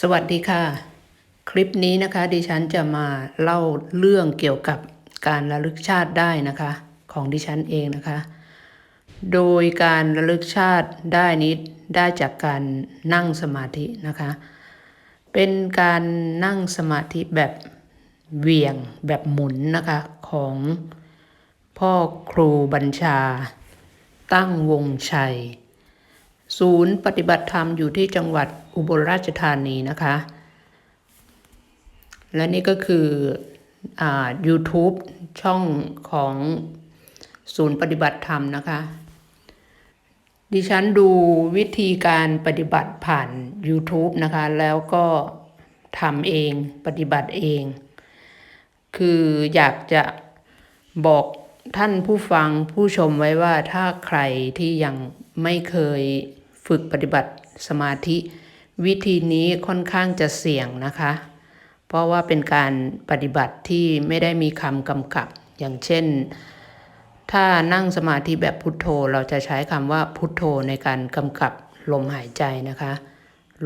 สวัสดีค่ะ คลิปนี้นะคะดิฉันจะมาเล่าเรื่องเกี่ยวกับการระลึกชาติได้นะคะ ของดิฉันเองนะคะ โดยการระลึกชาติได้นี้ได้จากการนั่งสมาธินะคะ เป็นการนั่งสมาธิแบบเวียงแบบหมุนนะคะของพ่อครูบัญชา ตั้งวงชัย ศูนย์ปฏิบัติธรรมอยู่ที่จังหวัด อุบลราชธานีนะคะ และนี่ก็คืออ่า YouTube ช่องของศูนย์ปฏิบัติธรรมนะคะ ดิฉันดูวิธีการปฏิบัติผ่าน YouTube นะคะ แล้วก็ทำเองปฏิบัติเอง คืออยากจะบอกท่านผู้ฟังผู้ชมไว้ว่าถ้าใครที่ยังไม่เคยฝึกปฏิบัติสมาธิ วิธีนี้ค่อนข้างจะเสี่ยงนะคะ เพราะว่าเป็นการปฏิบัติที่ไม่ได้มีคำกำกับ อย่างเช่น ถ้านั่งสมาธิแบบพุทโธ เราจะใช้คำว่าพุทโธในการกำกับลมหายใจนะคะ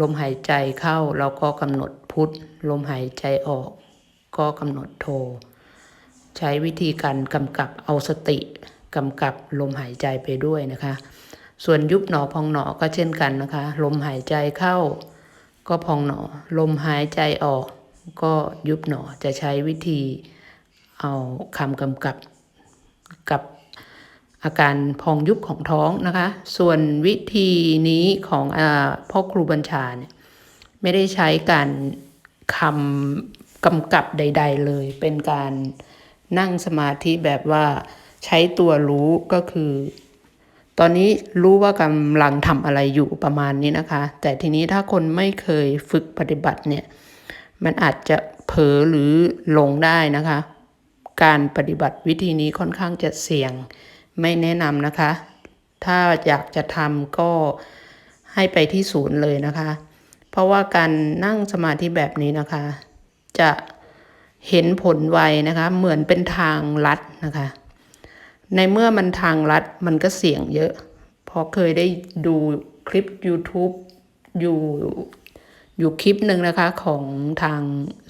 ลมหายใจเข้าเราก็กำหนดพุทลมหายใจออก ก็กำหนดโธใช้วิธีการกำกับเอาสติกำกับลมหายใจไปด้วยนะคะ ส่วนยุบหนอพองหนอก็เช่นกันนะคะ ลมหายใจเข้า ก็พองหนอ ลมหายใจออก ก็ยุบหนอจะใช้วิธีเอาคำกำกับกับอาการพองยุบของท้องนะคะ ส่วนวิธีนี้ของอาพ่อครูบัญชาเนี่ยไม่ได้ใช้การคำกำกับใด ๆ เลย เป็นการนั่งสมาธิแบบว่าใช้ตัวรู้ก็คือ ตอนนี้รู้ว่ากำลังทำอะไรอยู่ประมาณนี้นะคะ แต่ทีนี้ถ้าคนไม่เคยฝึกปฏิบัติเนี่ย มันอาจจะเผลอหรือหลงได้นะคะ การปฏิบัติวิธีนี้ค่อนข้างจะเสี่ยงไม่แนะนำนะคะ ถ้าอยากจะทำก็ให้ไปที่ศูนย์เลยนะคะ เพราะว่าการนั่งสมาธิแบบนี้นะคะ จะเห็นผลไวนะคะ เหมือนเป็นทางลัดนะคะ ในเมื่อมันทางลัดมันก็เสี่ยงเยอะเพราะเคยได้ดูคลิป YouTube อยู่อยู่คลิปหนึ่งนะคะของทาง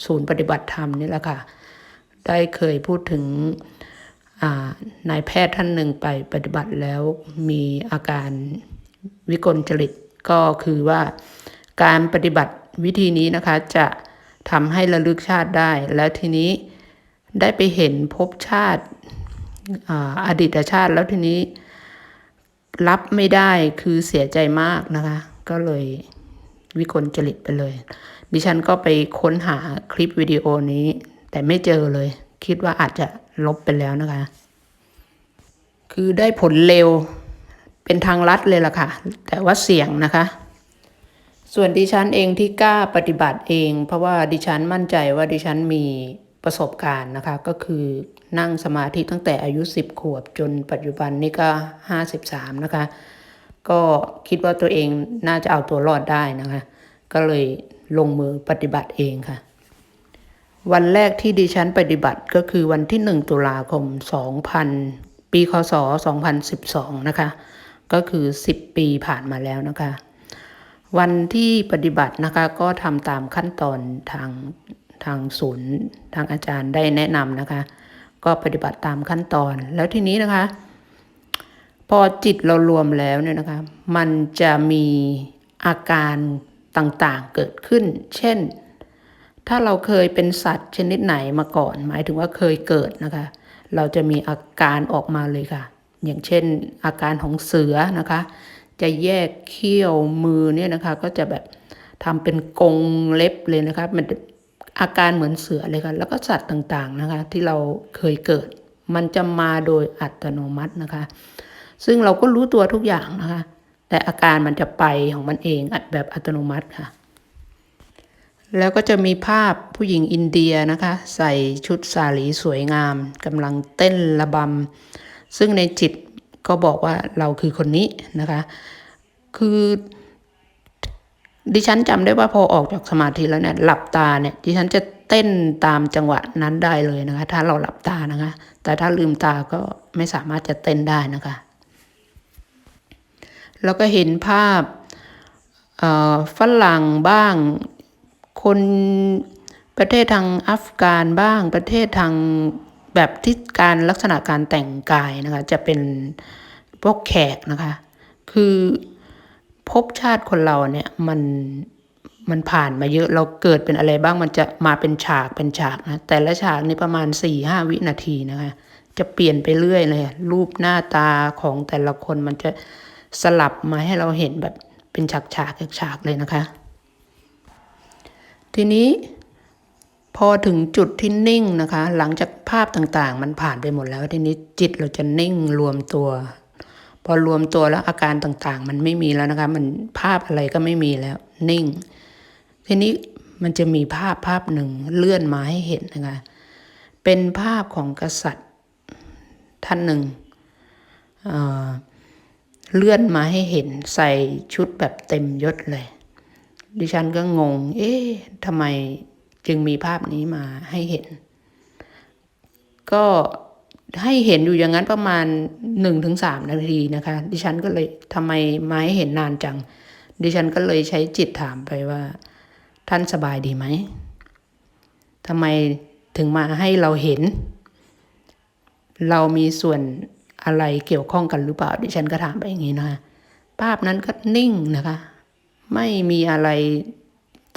ศูนย์ปฏิบัติธรรมนี่แหละค่ะ ได้เคยพูดถึงนายแพทย์ท่านหนึ่งไปปฏิบัติแล้วมีอาการวิกลจริตก็คือว่าการปฏิบัติวิธีนี้นะคะ จะทำให้ระลึกชาติได้ แล้วทีนี้ได้ไปเห็นภพชาติ อดีตชาติแล้วทีนี้ รับไม่ได้คือเสียใจมากนะคะ ก็เลยวิกลจริตไปเลย ดิฉันก็ไปค้นหาคลิปวิดีโอนี้ แต่ไม่เจอเลย คิดว่าอาจจะลบไปแล้วนะคะ คือได้ผลเร็วเป็นทางลัดเลยล่ะค่ะ แต่ว่าเสี่ยงนะคะ ส่วนดิฉันเองที่กล้าปฏิบัติเอง เพราะว่าดิฉันมั่นใจว่าดิฉันมีประสบการณ์นะคะ ก็คือ นั่งสมาธิตั้งแต่อายุ 10 ขวบจนปัจจุบันนี้ก็ 53 นะคะ ก็คิดว่าตัวเองน่าจะเอาตัวรอดได้นะคะ ก็เลยลงมือปฏิบัติเองค่ะ วันแรกที่ดิฉันปฏิบัติก็คือวันที่ 1 ตุลาคม 2000 ปีคศ 2012 นะคะ ก็คือ 10 ปีผ่านมาแล้วนะคะ วันที่ปฏิบัตินะคะก็ทำตามขั้นตอนทางทางศูนย์ทางอาจารย์ได้แนะนำนะคะ ก็ปฏิบัติตามขั้นตอน แล้วทีนี้นะคะ พอจิตเรารวมแล้วเนี่ยนะคะ มันจะมีอาการต่างๆเกิดขึ้น เช่น ถ้าเราเคยเป็นสัตว์ชนิดไหนมาก่อน หมายถึงว่าเคยเกิดนะคะ เราจะมีอาการออกมาเลยค่ะ อย่างเช่น อาการของเสือนะคะ จะแยกเขี้ยวมือเนี่ยนะคะ ก็จะแบบทำเป็นกรงเล็บเลยนะคะ มัน อาการเหมือนเสือเลยค่ะแล้วก็สัตว์ต่างๆนะคะ ที่เราเคยเกิด มันจะมาโดยอัตโนมัตินะคะ ซึ่งเราก็รู้ตัวทุกอย่างนะคะ แต่อาการมันจะไปของมันเองแบบอัตโนมัติค่ะ แล้วก็จะมีภาพผู้หญิงอินเดียนะคะ ใส่ชุดสาลีสวยงามกำลังเต้นระบำซึ่งในจิตก็บอกว่าเราคือคนนี้นะคะ คือ ดิฉันจำได้ว่าพอออกจากสมาธิแล้วเนี่ยหลับตาเนี่ยดิฉันจะเต้นตามจังหวะนั้นได้เลยนะคะ ถ้าเราหลับตานะคะ แต่ถ้าลืมตาก็ไม่สามารถจะเต้นได้นะคะ แล้วก็เห็นภาพฝรั่งบ้าง คนประเทศทางอัฟกานบ้างประเทศทางแบบที่การลักษณะการแต่งกายนะคะ จะเป็นพวกแขกนะคะ คือ ภพชาติคนเราเนี่ยมันมันผ่านมาเยอะเราเกิดเป็นอะไรบ้างมันจะมาเป็นฉากเป็นฉากนะแต่ละฉากนี่ประมาณสี่ห้าวินาทีนะคะจะเปลี่ยนไปเรื่อยเลยรูปหน้าตาของแต่ละคนมันจะสลับมาให้เราเห็นแบบเป็นฉากฉากๆฉากเลยนะคะ ทีนี้พอถึงจุดที่นิ่งนะคะ หลังจากภาพต่างๆ มันผ่านไปหมดแล้วทีนี้จิตเราจะนิ่งรวมตัว พอรวมตัวแล้วอาการต่างๆ มันไม่มีแล้วนะคะ มันภาพอะไรก็ไม่มีแล้ว นิ่ง ทีนี้มันจะมีภาพภาพหนึ่งเลื่อนมาให้เห็นนะคะ เป็นภาพของกษัตริย์ท่านหนึ่งเออเลื่อนมาให้เห็นใส่ชุดแบบเต็มยศเลย ดิฉันก็งง เอ๊ะทำไมจึงมีภาพนี้มาให้เห็น ก็ ให้เห็นอยู่อย่างนั้นประมาณหนึ่งถึงสามนาทีนะคะ ดิฉันก็เลยทำไมมาให้เห็นนานจัง ดิฉันก็เลยใช้จิตถามไปว่า ท่านสบายดีไหมทำไมถึงมาให้เราเห็น เรามีส่วนอะไรเกี่ยวข้องกันหรือเปล่า ดิฉันก็ถามไปอย่างนี้นะคะภาพนั้นก็นิ่งนะคะ ไม่มีอะไร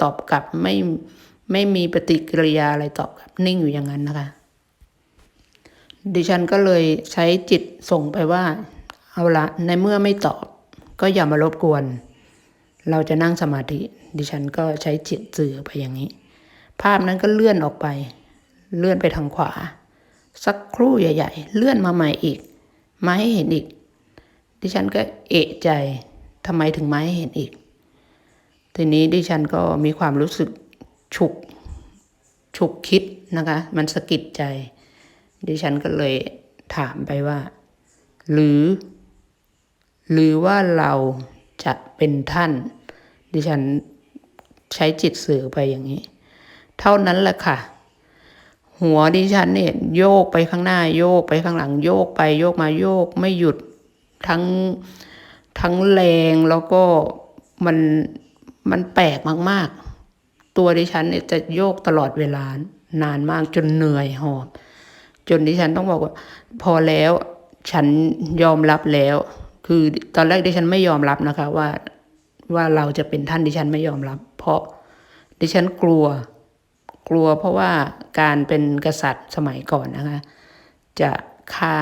ตอบกลับไม่ไม่มีปฏิกิริยาอะไรตอบกลับนิ่งอยู่อย่างนั้นนะคะ ดิฉันก็เลยใช้จิตส่งไปว่า เอาละในเมื่อไม่ตอบ ก็อย่ามารบกวน เราจะนั่งสมาธิ ดิฉันก็ใช้จิตสื่อไปอย่างนี้ ภาพนั้นก็เลื่อนออกไป เลื่อนไปทางขวา สักครู่ใหญ่ ๆ เลื่อนมาใหม่อีก มาให้เห็นอีก ดิฉันก็เอะใจทำไมถึงมาให้เห็นอีก ทีนี้ดิฉันก็มีความรู้สึกฉุกฉุกคิดนะคะ มันสะกิดใจ ดิฉันก็เลยถามไปว่า หรือ หรือว่าเราจะเป็นท่าน ดิฉันใช้จิตสื่อไปอย่างนี้ เท่านั้นแหละค่ะ หัวดิฉันเนี่ยโยกไปข้างหน้าโยกไปข้างหลังโยกไปโยกมาโยกไม่หยุดทั้งทั้งแรงแล้วก็มันมันแปลกมาก ๆ ตัวดิฉันเนี่ยจะโยกตลอดเวลานานมากจนเหนื่อยหอบ จนดิฉันต้องบอกว่า พอแล้วฉันยอมรับแล้ว คือตอนแรกดิฉันไม่ยอมรับนะคะ ว่าว่าเราจะเป็นท่านดิฉันไม่ยอมรับ เพราะดิฉันกลัวกลัวเพราะว่าการเป็นกษัตริย์สมัยก่อนนะคะ จะฆ่า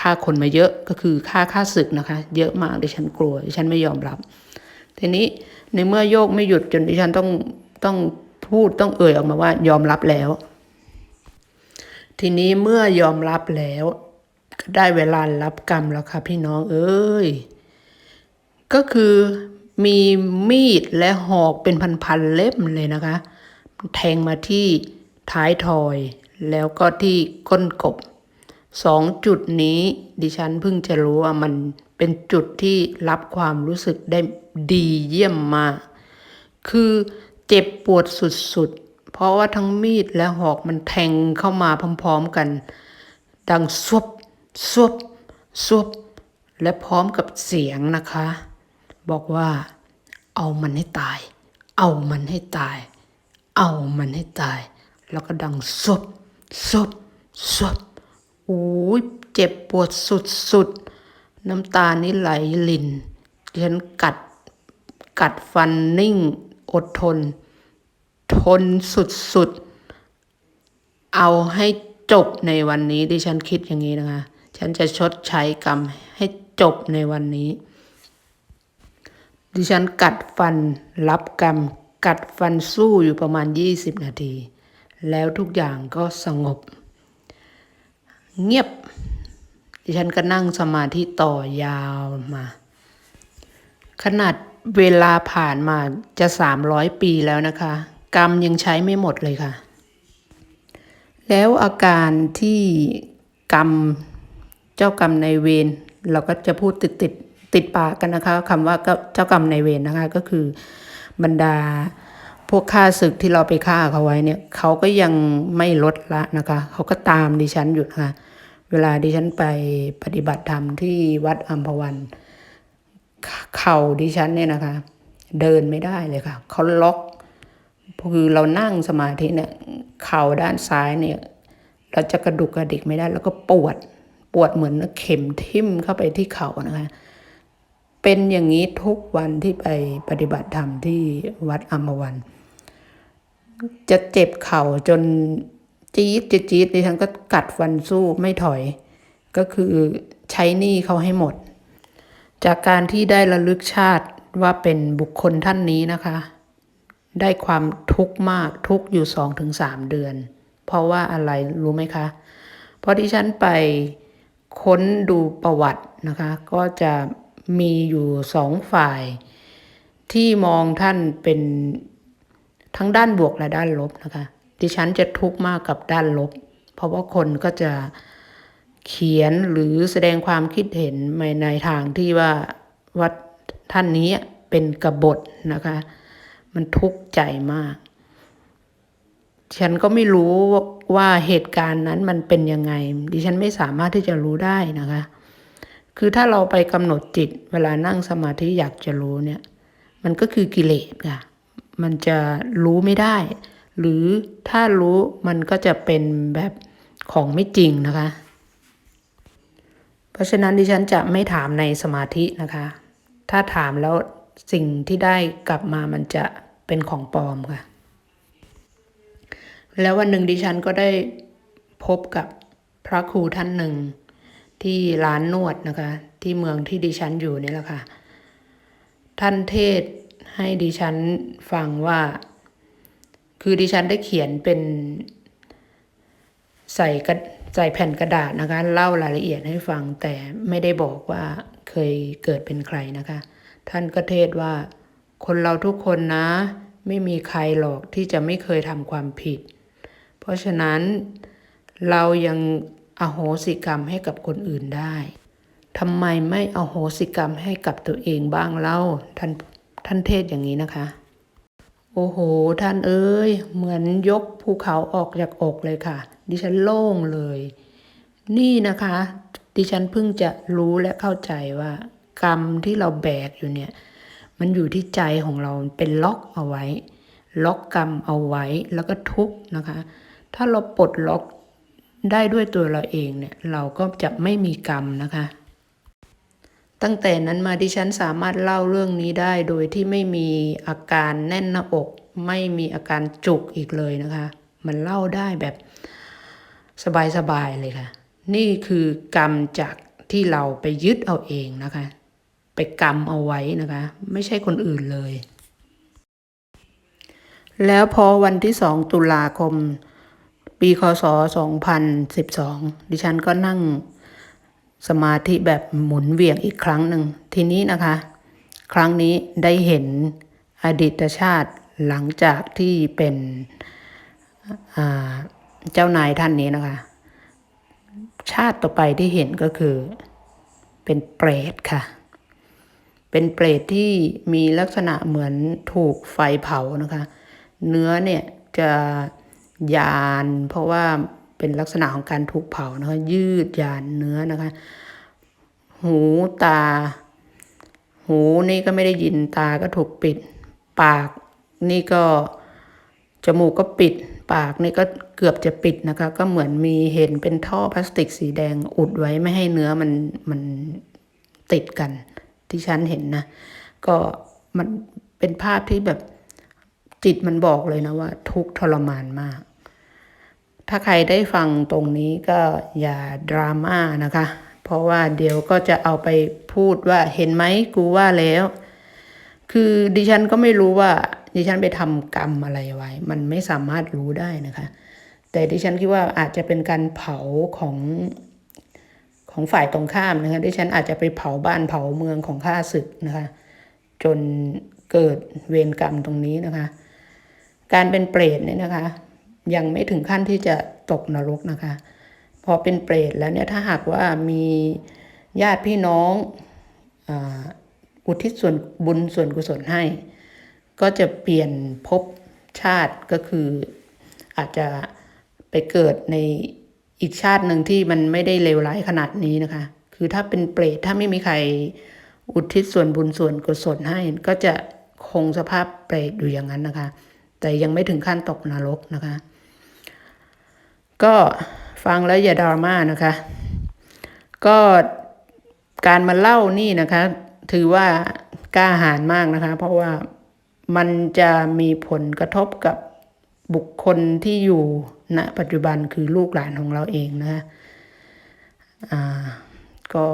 ฆ่าคนมาเยอะก็คือฆ่าฆ่าศึกนะคะ เยอะมากดิฉันกลัวดิฉันไม่ยอมรับ ทีนี้ในเมื่อโยกไม่หยุดจนดิฉันต้องต้องพูดต้องเอ่ยออกมาว่ายอมรับแล้ว ทีนี้เมื่อยอมรับแล้วก็ได้เวลารับกรรมแล้วค่ะพี่น้องเอ้ย ก็คือมีมีดและหอกเป็นพันๆเล่มเลยนะคะ แทงมาที่ท้ายทอย แล้วก็ที่ก้นกบสองจุดนี้ดิฉันเพิ่งจะรู้ว่ามันเป็นจุดที่รับความรู้สึกได้ดีเยี่ยมมาก คือเจ็บปวดสุดๆ เพราะว่าทั้งมีดและหอกมันแทงเข้ามาพร้อมๆกัน ดังซวบซวบซวบและพร้อมกับเสียงนะคะ บอกว่า เอามันให้ตาย เอามันให้ตาย เอามันให้ตาย แล้วก็ดังซบซบซบโอ้ยเจ็บปวดสุดๆน้ำตานี่ไหลลินฉันกัด กัดฟันนิ่ง อดทน ทนสุดๆ เอาให้จบในวันนี้ดิฉันคิดอย่างนี้นะคะ ฉันจะชดใช้กรรมให้จบในวันนี้ ดิฉันกัดฟันรับกรรม กัดฟันสู้อยู่ประมาณ 20 นาที แล้วทุกอย่างก็สงบ เงียบ ดิฉันก็นั่งสมาธิต่อยาวมา ขนาดเวลาผ่านมาจะ 300 ปีแล้วนะคะ กรรมยังใช้ไม่หมดเลยค่ะ แล้วอาการที่กรรมเจ้ากรรมในเวรเราก็จะพูดติดติดติดปากกันนะคะคำว่าเจ้ากรรมในเวรนะคะ ก็คือบรรดาพวกฆ่าศึกที่เราไปฆ่าเขาไว้เนี่ยเขาก็ยังไม่ลดละนะคะเขาก็ตามดิฉันอยู่นะคะเวลาดิฉันไปปฏิบัติธรรมที่วัดอัมพวัน เข่าดิฉันเนี่ยนะคะ เดินไม่ได้เลยค่ะเขาล็อก คือเรานั่งสมาธิเนี่ยเข่าด้านซ้ายเนี่ย เราจะกระดุกกระดิกไม่ได้ แล้วก็ปวดปวดเหมือนเข็มทิ่มเข้าไปที่เข่านะคะ เป็นอย่างนี้ทุกวันที่ไปปฏิบัติธรรมที่วัดอัมวัน จะเจ็บเข่าจนจี๊ดจะจี๊ดดิฉันก็กัดฟันสู้ไม่ถอย ก็คือใช้หนี้เขาให้หมด จากการที่ได้ระลึกชาติว่าเป็นบุคคลท่านนี้นะคะ ได้ความทุกข์มากทุกข์อยู่สองถึงสามเดือน เพราะว่าอะไรรู้ไหมคะ เพราะที่ฉันไปค้นดูประวัตินะคะ ก็จะมีอยู่สองฝ่าย ที่มองท่านเป็นทั้งด้านบวกและด้านลบนะคะดิฉันจะทุกข์มากกับด้านลบ เพราะว่าคนก็จะเขียนหรือแสดงความคิดเห็นในในทางที่ว่าวัดท่านนี้เป็นกบฏนะคะ มันทุกข์ใจมาก ฉันก็ไม่รู้ว่าเหตุการณ์นั้นมันเป็นยังไง ดิฉันไม่สามารถที่จะรู้ได้นะคะ คือถ้าเราไปกำหนดจิต เวลานั่งสมาธิอยากจะรู้เนี่ย มันก็คือกิเลสค่ะ มันจะรู้ไม่ได้ หรือถ้ารู้มันก็จะเป็นแบบของไม่จริงนะคะ เพราะฉะนั้นดิฉันจะไม่ถามในสมาธินะคะ ถ้าถามแล้วสิ่งที่ได้กลับมามันจะ เป็นของปลอมค่ะ แล้ววันหนึ่งดิฉันก็ได้พบกับพระครูท่านหนึ่ง ที่ร้านนวดนะคะ ที่เมืองที่ดิฉันอยู่นี่แหละค่ะ ท่านเทศให้ดิฉันฟังว่า คือดิฉันได้เขียนเป็นใส่กระใส่แผ่นกระดาษนะคะ เล่ารายละเอียดให้ฟังแต่ไม่ได้บอกว่าเคยเกิดเป็นใครนะคะ ท่านก็เทศว่าคนเราทุกคนนะ ไม่มีใครหรอกที่จะไม่เคยทำความผิด เพราะฉะนั้นเรายังอโหสิกรรมให้กับคนอื่นได้ทำไมไม่อโหสิกรรมให้กับตัวเองบ้างเล่าท่านท่านเทศอย่างนี้นะคะ โอ้โห ท่านเอ้ย เหมือนยกภูเขาออกจากอกเลยค่ะ ดิฉันโล่งเลย นี่นะคะ ดิฉันเพิ่งจะรู้และเข้าใจว่า กรรมที่เราแบกอยู่เนี่ย มันอยู่ที่ใจของเราเป็นล็อกเอาไว้ ล็อกกรรมเอาไว้แล้วก็ทุกนะคะ ถ้าเราปลดล็อกได้ด้วยตัวเราเองเนี่ยเราก็จะไม่มีกรรมนะคะ ตั้งแต่นั้นมาดิฉันสามารถเล่าเรื่องนี้ได้โดยที่ไม่มีอาการแน่นหน้าอก ไม่มีอาการจุกอีกเลยนะคะ มันเล่าได้แบบสบายๆเลยค่ะ นี่คือกรรมจากที่เราไปยึดเอาเองนะคะ ไปกรรมเอาไว้นะคะ ไม่ใช่คนอื่นเลย แล้วพอวันที่สองตุลาคม ปีคศ2012 ดิฉันก็นั่งสมาธิแบบหมุนเวียงอีกครั้งหนึ่ง ทีนี้นะคะ ครั้งนี้ได้เห็นอดีตชาติหลังจากที่เป็นเจ้านายท่านนี้นะคะ ชาติต่อไปที่เห็นก็คือเป็นเปรตค่ะ เป็นเปรตที่มีลักษณะเหมือนถูกไฟเผานะคะ เนื้อเนี่ยจะยานเพราะว่าเป็นลักษณะของการถูกเผานะคะยืดยานเนื้อนะคะ หูตา หูนี่ก็ไม่ได้ยินตาก็ถูกปิด ปากนี่ก็จมูกก็ปิด ปากนี่ก็เกือบจะปิดนะคะ ก็เหมือนมีเห็นเป็นท่อพลาสติกสีแดงอุดไว้ไม่ให้เนื้อมันมันติดกัน ที่ฉันเห็นนะ ก็มันเป็นภาพที่แบบจิตมันบอกเลยนะว่า ทุกทรมานมาก ถ้าใครได้ฟังตรงนี้ก็อย่าดราม่านะคะ เพราะว่าเดี๋ยวก็จะเอาไปพูดว่าเห็นไหมกูว่าแล้ว คือดิฉันก็ไม่รู้ว่า ดิฉันไปทำกรรมอะไรไว้ มันไม่สามารถรู้ได้นะคะ แต่ดิฉันคิดว่าอาจจะเป็นการเผาของ ของฝ่ายตรงข้ามนะคะดิฉันอาจจะไปเผาบ้านเผาเมืองของข้าศึกนะคะจนเกิดเวรกรรมตรงนี้นะคะ การเป็นเปรตเนี่ยนะคะ ยังไม่ถึงขั้นที่จะตกนรกนะคะ พอเป็นเปรตแล้วเนี่ยถ้าหากว่ามีญาติพี่น้องอุทิศส่วนบุญส่วนกุศลให้ ก็จะเปลี่ยนภพชาติก็คืออาจจะไปเกิดใน อีกชาติหนึ่งที่มันไม่ได้เลวร้ายขนาดนี้นะคะ คือถ้าเป็นเปรตถ้าไม่มีใครอุทิศส่วนบุญส่วนกุศลให้ ก็จะคงสภาพเปรตอยู่อย่างนั้นนะคะ แต่ยังไม่ถึงขั้นตกนรกนะคะ ก็ฟังแล้วอย่าดราม่านะคะ ก็การมาเล่านี่นะคะ ถือว่ากล้าหาญมากนะคะ เพราะว่ามันจะมีผลกระทบกับ บุคคลที่อยู่ณปัจจุบันคือลูกหลานของเราเองนะคะอ่าก็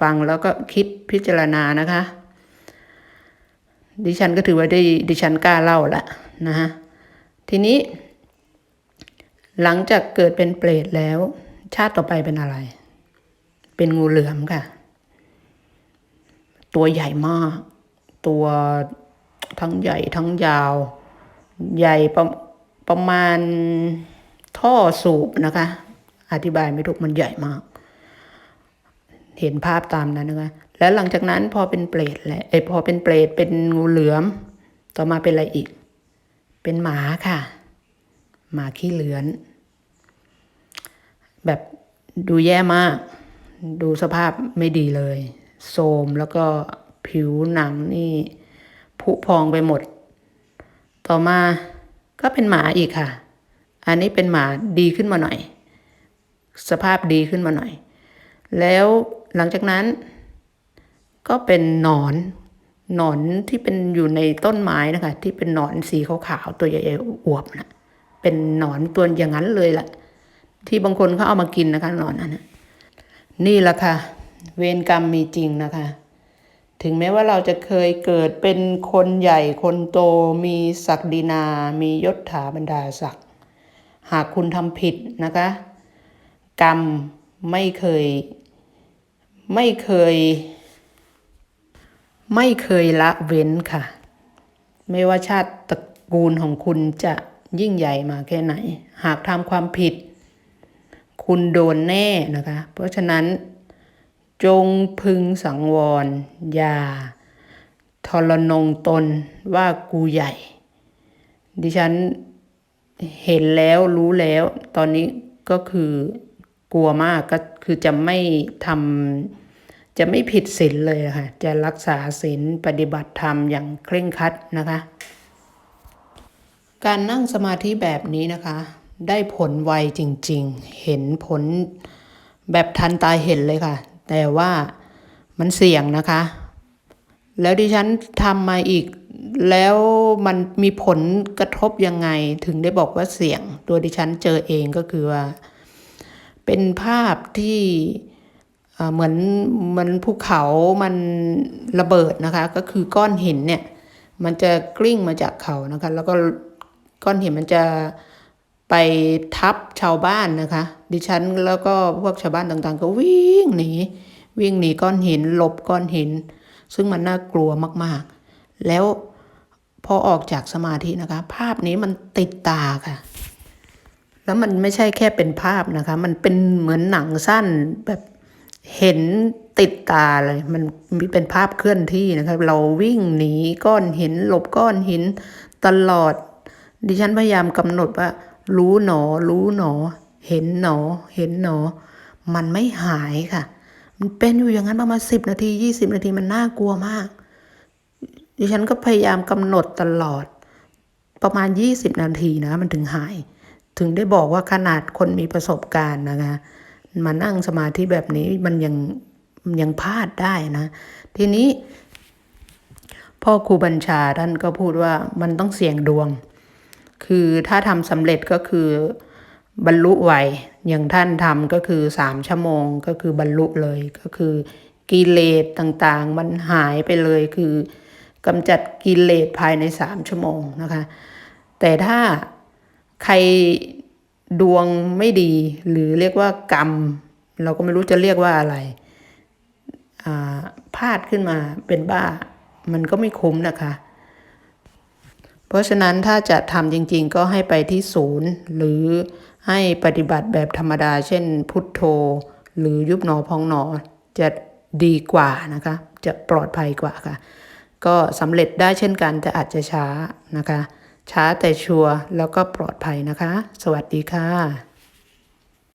ฟังแล้วก็คิดพิจารณานะคะ ดิฉันก็ถือว่าได้ดิฉันกล้าเล่าละนะฮะทีนี้ หลังจากเกิดเป็นเปรตแล้ว ชาติต่อไปเป็นอะไร เป็นงูเหลือมค่ะ ตัวใหญ่มาก ตัวทั้งใหญ่ทั้งยาว ใหญ่ประประมาณท่อสูบนะคะ อธิบายไม่ถูกมันใหญ่มาก เห็นภาพตามนั้นนะคะ แล้วหลังจากนั้นพอเป็นเปรตแหละไอยพอเป็นเปรตเป็นงูเหลือม ต่อมาเป็นอะไรอีก เป็นหมาค่ะ หมาขี้เหลือน แบบดูแย่มาก ดูสภาพไม่ดีเลย โทรมแล้วก็ผิวหนังนี่ผุพองไปหมด ต่อมาก็เป็นหมาอีกค่ะ อันนี้เป็นหมาดีขึ้นมาหน่อย สภาพดีขึ้นมาหน่อย แล้วหลังจากนั้น ก็เป็นหนอนหนอนที่เป็นอยู่ในต้นไม้นะคะ ที่เป็นหนอนสีขาวๆตัวใหญ่ๆอวบนะเป็นหนอนตัวอย่างนั้นเลยแหละที่บางคนเขาเอามากินนะคะหนอนนั้นนี่แหละค่ะ เวรกรรมมีจริงนะคะ ถึงแม้ว่าเราจะเคยเกิดเป็นคนใหญ่คนโตมีศักดินา มียศถาบรรดาศักดิ์หากคุณทำผิดนะคะ กรรมไม่เคย ไม่เคย ไม่เคยละเว้นค่ะ ไม่ว่าชาติตระกูลของคุณจะยิ่งใหญ่มาแค่ไหน หากทำความผิด คุณโดนแน่นะคะ เพราะฉะนั้น จงพึงสังวร อย่าทรนงตนว่ากูใหญ่ ดิฉันเห็นแล้วรู้แล้ว ตอนนี้ก็คือกลัวมากก็คือจะไม่ทำจะไม่ผิดศีลเลยค่ะ จะรักษาศีลปฏิบัติธรรมอย่างเคร่งครัดนะคะ การนั่งสมาธิแบบนี้นะคะ ได้ผลไวจริง ๆ เห็นผลแบบทันตาเห็นเลยค่ะ แต่ว่ามันเสี่ยงนะคะ แล้วดิฉันทำมาอีกแล้วมันมีผลกระทบยังไงถึงได้บอกว่าเสี่ยง ตัวดิฉันเจอเองก็คือว่า เป็นภาพที่เหมือนมันภูเขามันระเบิดนะคะ ก็คือก้อนหินเนี่ย มันจะกลิ้งมาจากเขานะคะ แล้วก็ก้อนหินมันจะ ไปทับชาวบ้านนะคะ ดิฉันแล้วก็พวกชาวบ้านต่างๆ ก็วิ่งหนีวิ่งหนีก้อนหินหลบก้อนหิน ซึ่งมันน่ากลัวมากๆ แล้วพอออกจากสมาธินะคะ ภาพนี้มันติดตาค่ะ แล้วมันไม่ใช่แค่เป็นภาพนะคะ มันเป็นเหมือนหนังสั้นแบบเห็นติดตาเลย มันมีเป็นภาพเคลื่อนที่นะคะเราวิ่งหนีก้อนหินหลบก้อนหินตลอด ดิฉันพยายามกำหนดว่า รู้หนอ รู้หนอ เห็นหนอ เห็นหนอ มันไม่หายค่ะ มันเป็นอยู่อย่างนั้นประมาณสิบนาทียี่สิบนาทีมันน่ากลัวมาก ดิฉันก็พยายามกำหนดตลอด ประมาณยี่สิบนาทีนะ มันถึงหาย ถึงได้บอกว่าขนาดคนมีประสบการณ์นะคะมานั่งสมาธิแบบนี้มันยังยังพลาดได้นะ ทีนี้พ่อครูบัญชาท่านก็พูดว่ามันต้องเสี่ยงดวง คือถ้าทำสำเร็จก็คือบรรลุไวอย่างท่านทำก็คือสามชั่วโมงก็คือบรรลุเลยก็คือกิเลสต่างๆ มันหายไปเลยคือกำจัดกิเลสภายในสามชั่วโมงนะคะ แต่ถ้าใครดวงไม่ดีหรือเรียกว่ากรรม เราก็ไม่รู้จะเรียกว่าอะไรอ่าพลาดขึ้นมาเป็นบ้า มันก็ไม่คุ้มนะคะ เพราะฉะนั้นถ้าจะทำจริงๆ ก็ให้ไปที่ศูนย์ หรือให้ปฏิบัติแบบธรรมดา เช่น พุทโธ หรือยุบหนอพองหนอ จะดีกว่านะคะ จะปลอดภัยกว่าค่ะ ก็สำเร็จได้เช่นกันแต่อาจจะช้านะคะ ช้าแต่ชัวร์แล้วก็ปลอดภัยนะคะ สวัสดีค่ะ